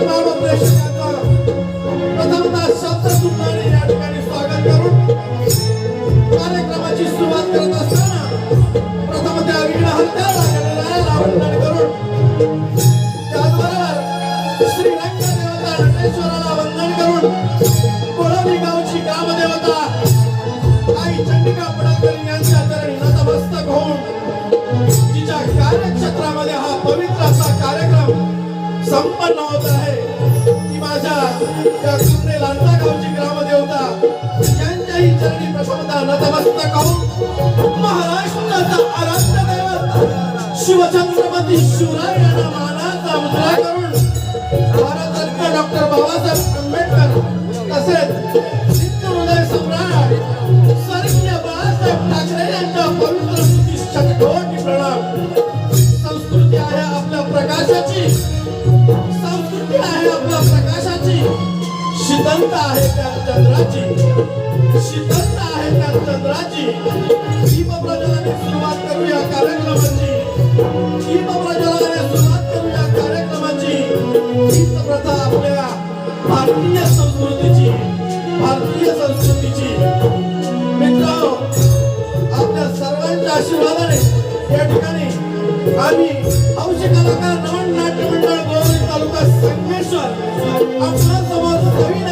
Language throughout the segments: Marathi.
amount of pressure Shivchhatrapati Shivray यांना मानाचा मुद्रा करून भारतरत्न डॉक्टर बाबासाहेब आंबेडकर तसेच हिंदू हृदय सम्राट स्वर्गीय बाळासाहेब ठाकरे यांच्या पवित्र शतकोटी प्रणाम संस्कृती आहे आपल्या प्रकाशाची. संस्कृती आहे आपल्या प्रकाशाची. शीतलता आहे त्या चंद्राची. शीतलता आहे त्या चंद्राची. दीप प्रज्वलने सुरुवात करूया कार्यक्रमाची. सर्वांच्या आशीर्वादाने या ठिकाणी आम्ही हौशी कलाकार नवन नाट्य मंडळ गोवरी तालुका संगमेश्वर आपला समाज नवीन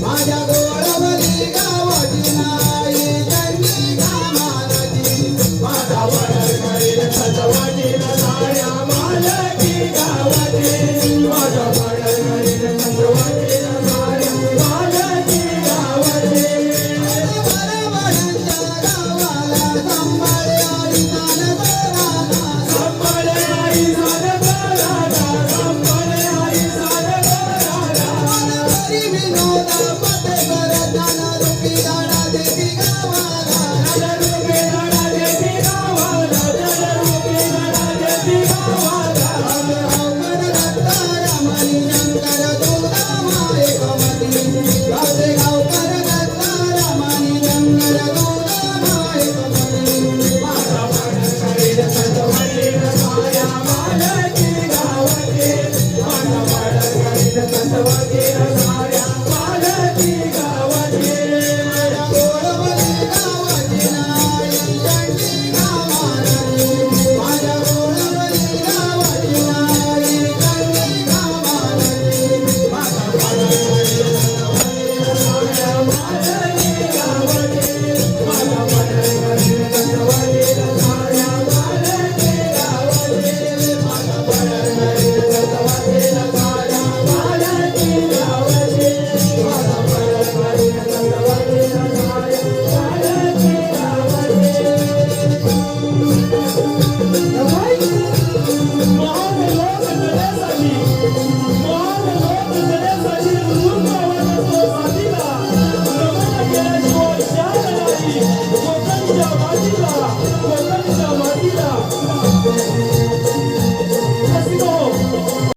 Vaya